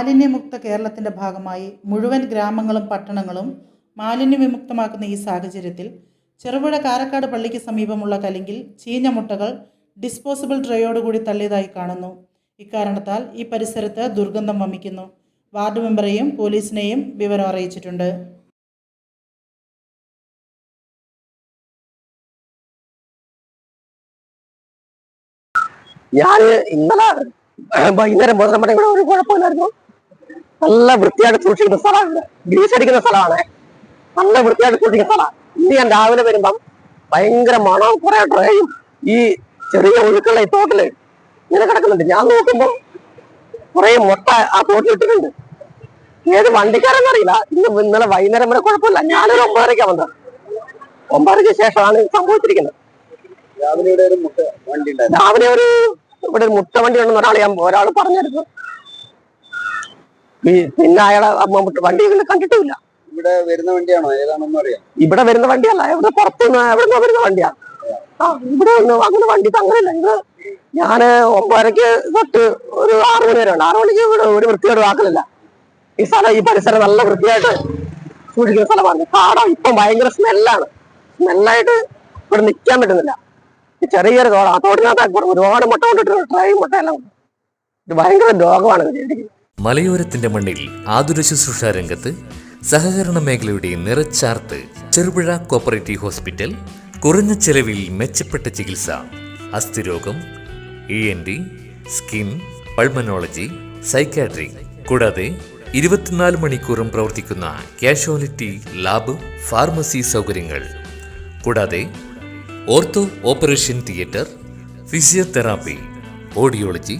മാലിന്യമുക്ത കേരളത്തിന്റെ ഭാഗമായി മുഴുവൻ ഗ്രാമങ്ങളും പട്ടണങ്ങളും മാലിന്യവിമുക്തമാക്കുന്ന ഈ സാഹചര്യത്തിൽ ചെറുപുഴ കാരക്കാട് പള്ളിക്ക് സമീപമുള്ള കലിങ്കിൽ ചീഞ്ഞ മുട്ടകൾ ഡിസ്പോസിബിൾ ട്രേയോടുകൂടി തള്ളിയതായി കാണുന്നു. ഇക്കാരണത്താൽ ഈ പരിസരത്ത് ദുർഗന്ധം വമിക്കുന്നു. വാർഡ് മെമ്പറെയും പോലീസിനെയും വിവരം അറിയിച്ചിട്ടുണ്ട്. ഞാൻ ഇന്നലെ വൈകുന്നേരം ഇവിടെ ഒരു കുഴപ്പമില്ലായിരുന്നു. നല്ല വൃത്തിയായിട്ട് സൂക്ഷിക്കുന്ന സ്ഥലമാണ്. ഗ്രീസ് അടിക്കുന്ന സ്ഥലമാണ്. നല്ല വൃത്തിയായിട്ട് സൂക്ഷിക്കുന്ന സ്ഥലമാണ്. ഇന്ന് ഞാൻ രാവിലെ വരുമ്പം ഭയങ്കര മണവും കുറെ ഡ്രൈയും ഈ ചെറിയ ഒഴുക്കുള്ള ഈ തോട്ടിൽ ഇങ്ങനെ കിടക്കുന്നുണ്ട്. ഞാൻ നോക്കുമ്പോൾ കുറെ മുട്ട ആ തോട്ടിൽ ഇട്ടിട്ടുണ്ട്. ഏത് വണ്ടിക്കാരെന്ന് അറിയില്ല. ഇന്ന് ഇന്നലെ വൈകുന്നേരം വരെ കുഴപ്പമില്ല. ഞാനൊരു ഒമ്പതരയ്ക്കാ വന്നത്. ഒമ്പതരയ്ക്ക് ശേഷമാണ് സംഭവിച്ചിരിക്കുന്നത്. രാവിലെ ഒരു രാവിലെ ഒരു ഇവിടെ ഒരു മുട്ട വണ്ടി ഉണ്ടെന്ന് ഒരാൾ ഞാൻ ഒരാൾ പറഞ്ഞിരുന്നു ഈ പിന്നെ അയാളെ അമ്മ മുട്ട വണ്ടി ഇങ്ങനെ കണ്ടിട്ടുമില്ല ഇവിടെ വരുന്ന വണ്ടിയാണോ? ഏതാണെന്ന് അറിയാം. ഇവിടെ വരുന്ന വണ്ടിയല്ല ഇവിടെ പുറത്തുനിന്ന് എവിടെ നിന്നാ വരുന്ന വണ്ടിയാണ് ആ ഇവിടെ ഒന്നും അങ്ങനെ വണ്ടി അങ്ങനെയല്ല ഇത് ഞാൻ ഒമ്പതരക്ക് തൊട്ട് ഒരു ആറു മണി വരെ ഉണ്ട് ആറു മണിക്ക് ഇവിടെ ഒരു വൃത്തിയോട് ആക്കലില്ല ഈ സ്ഥലം ഈ പരിസരം നല്ല വൃത്തിയായിട്ട് സൂക്ഷിക്കുന്ന സ്ഥലമാണ്. കാടം ഇപ്പം ഭയങ്കര സ്മെല്ലാണ്. സ്മെല്ലായിട്ട് ഇവിടെ നിൽക്കാൻ പറ്റുന്നില്ല. ചെറിയൊരു തോട ആ തോടിനകത്ത് ഒരുപാട് മുട്ട കൊണ്ടിട്ട് ട്രൈ മുട്ട എല്ലാം. ഇത് ഭയങ്കര രോഗമാണ് ഇത്. മലയോരത്തിന്റെ മണ്ണിൽ ആതുര ശുശ്രൂഷ രംഗത്ത് സഹകരണ മേഖലയുടെ നിറച്ചാർത്ത് ചെറുപുഴ കോപ്പറേറ്റീവ് ഹോസ്പിറ്റൽ കുറഞ്ഞ ചെലവിൽ മെച്ചപ്പെട്ട ചികിത്സ അസ്ഥിരോഗം E N T skin pulmonology psychiatry കൂടാതെ ഇരുപത്തിനാല് മണിക്കൂറും പ്രവർത്തിക്കുന്ന കാഷ്വാലിറ്റി ലാബ് ഫാർമസി സൗകര്യങ്ങൾ. കൂടാതെ ortho operation theatre physiotherapy audiology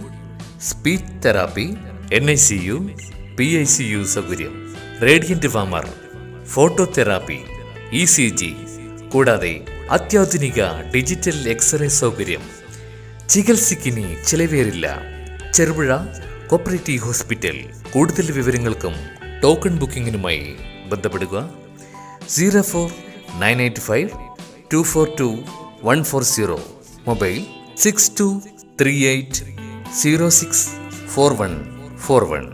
speech therapy N I C U P I C U സൗകര്യം. Radiant warmer phototherapy E C G കൂടാതെ അത്യാധുനിക ഡിജിറ്റൽ എക്സ്റേ സൗകര്യം. ചികിത്സയ്ക്കിനി ചിലവേറില്ല. Cherupuzha cooperative hospital. കൂടുതൽ വിവരങ്ങൾക്കും ടോക്കൺ ബുക്കിംഗിനുമായി ബന്ധപ്പെടുക. Zero four nine eight five two four two one four zero. Mobile six two three eight zero six four one. Four one